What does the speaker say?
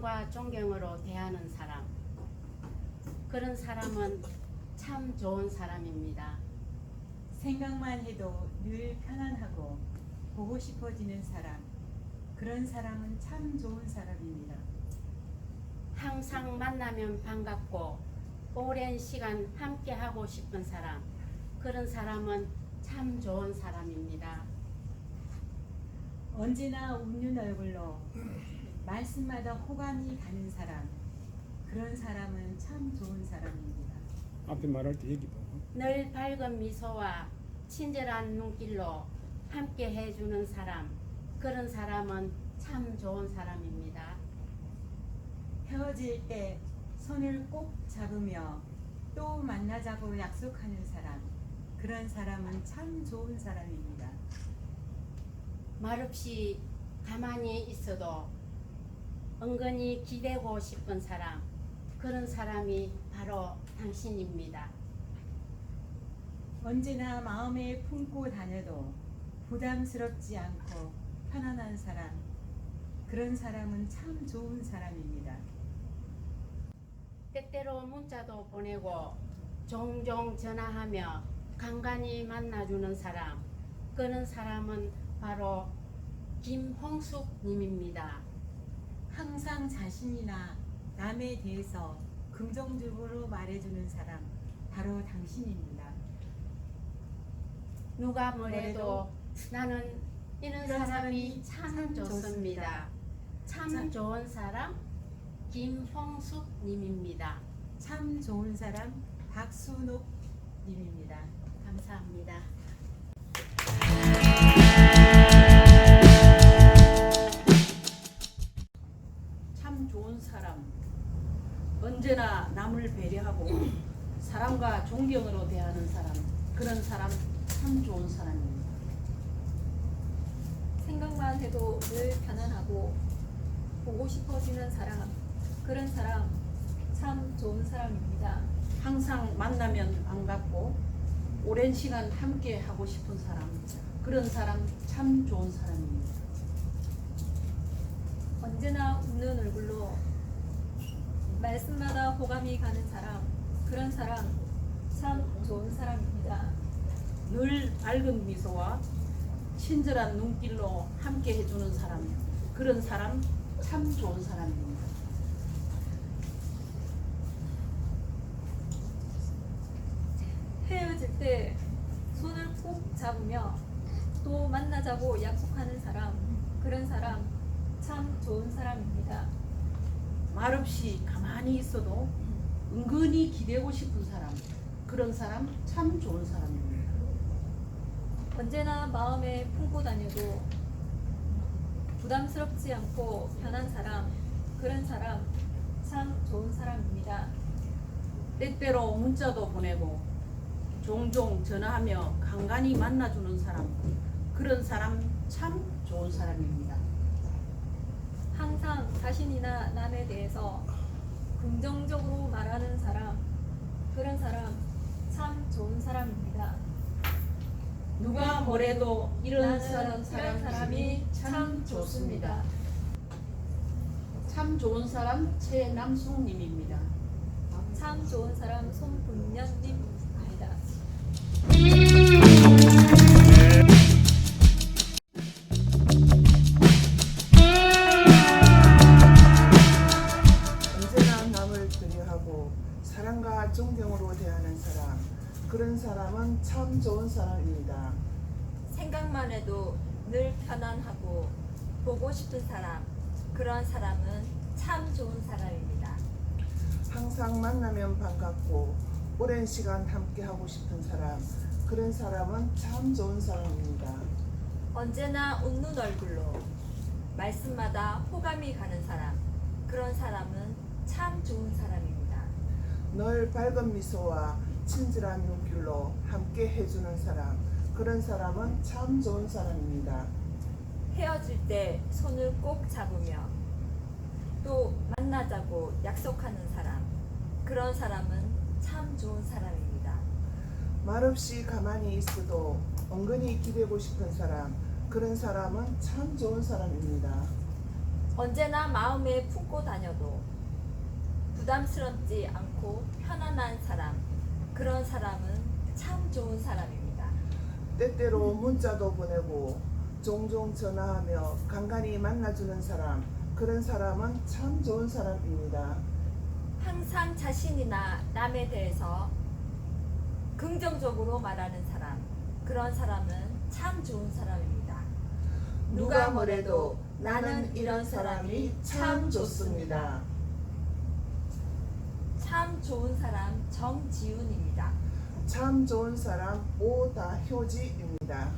사랑과 존경으로 대하는 사람. 그런 사람은 참 좋은 사람입니다. 생각만 해도 늘 편안하고 보고 싶어지는 사람. 그런 사람은 참 좋은 사람입니다. 항상 만나면 반갑고 오랜 시간 함께 하고 싶은 사람. 그런 사람은 참 좋은 사람입니다. 언제나 웃는 얼굴로 말씀마다 호감이 가는 사람. 그런 사람은 참 좋은 사람입니다. 앞에 말할 때 얘기도 늘 밝은 미소와 친절한 눈길로 함께 해주는 사람. 그런 사람은 참 좋은 사람입니다. 헤어질 때 손을 꼭 잡으며 또 만나자고 약속하는 사람. 그런 사람은 참 좋은 사람입니다. 말없이 가만히 있어도 은근히 기대고 싶은 사람. 그런 사람이 바로 당신입니다. 언제나 마음에 품고 다녀도 부담스럽지 않고 편안한 사람. 그런 사람은 참 좋은 사람입니다. 때때로 문자도 보내고 종종 전화하며 간간히 만나주는 사람. 그런 사람은 바로 김홍숙 님입니다. 항상 자신이나 남에 대해서 긍정적으로 말해주는 사람. 바로 당신입니다. 누가 뭐래도 나는 이런 사람이 참참 좋습니다. 참- 좋은 사람 김홍숙 님입니다. 참 좋은 사람 박순옥 님입니다. 감사합니다. 남을 배려하고 사랑과 존경으로 대하는 사람 그런 사람 참 좋은 사람입니다. 생각만 해도 늘 편안하고 보고 싶어지는 사람 그런 사람 참 좋은 사람입니다. 항상 만나면 반갑고 오랜 시간 함께 하고 싶은 사람 그런 사람 참 좋은 사람입니다. 언제나 웃는 얼굴로 말씀마다 호감이 가는 사람 그런 사람 참 좋은 사람입니다. 늘 밝은 미소와 친절한 눈길로 함께 해주는 사람 그런 사람 참 좋은 사람입니다. 헤어질 때 손을 꼭 잡으며 또 만나자고 약속하는 사람 그런 사람 참 좋은 사람입니다. 말없이 가만히 있어도 은근히 기대고 싶은 사람 그런 사람 참 좋은 사람입니다. 언제나 마음에 품고 다녀도 부담스럽지 않고 편한 사람 그런 사람 참 좋은 사람입니다. 때때로 문자도 보내고 종종 전화하며 간간히 만나주는 사람 그런 사람 참 좋은 사람입니다. 항상 자신이나 남에 대해서 긍정적으로 말하는 사람 그런 사람 참 좋은 사람입니다. 누가 뭐래도 이런 사람 이런 사람이 사람이 참참 좋습니다. 좋습니다. 참 좋은 사람 최남숙님입니다. 참 좋은 사람 손분년님입니다. 참 좋은 사람입니다. 생각만 해도 늘 편안하고 보고 싶은 사람 그런 사람은 참 좋은 사람입니다. 항상 만나면 반갑고 오랜 시간 함께 하고 싶은 사람 그런 사람은 참 좋은 사람입니다. 언제나 웃는 얼굴로 말씀마다 호감이 가는 사람 그런 사람은 참 좋은 사람입니다. 늘 밝은 미소와 친절한 눈길로 함께 해주는 사람 그런 사람은 참 좋은 사람입니다. 헤어질 때 손을 꼭 잡으며 또 만나자고 약속하는 사람 그런 사람은 참 좋은 사람입니다. 말없이 가만히 있어도 은근히 기대고 싶은 사람 그런 사람은 참 좋은 사람입니다. 언제나 마음에 품고 다녀도 부담스럽지 않고 편안한 사람. 그런 사람은 참 좋은 사람입니다. 때때로 문자도 보내고 종종 전화하며 간간히 만나주는 사람 그런 사람은 참 좋은 사람입니다. 항상 자신이나 남에 대해서 긍정적으로 말하는 사람. 그런 사람은 참 좋은 사람입니다. 누가 뭐래도 나는 이런 사람이 참 좋습니다. 참 좋은 사람 정지훈입니다. 참 좋은 사람 오다효지입니다.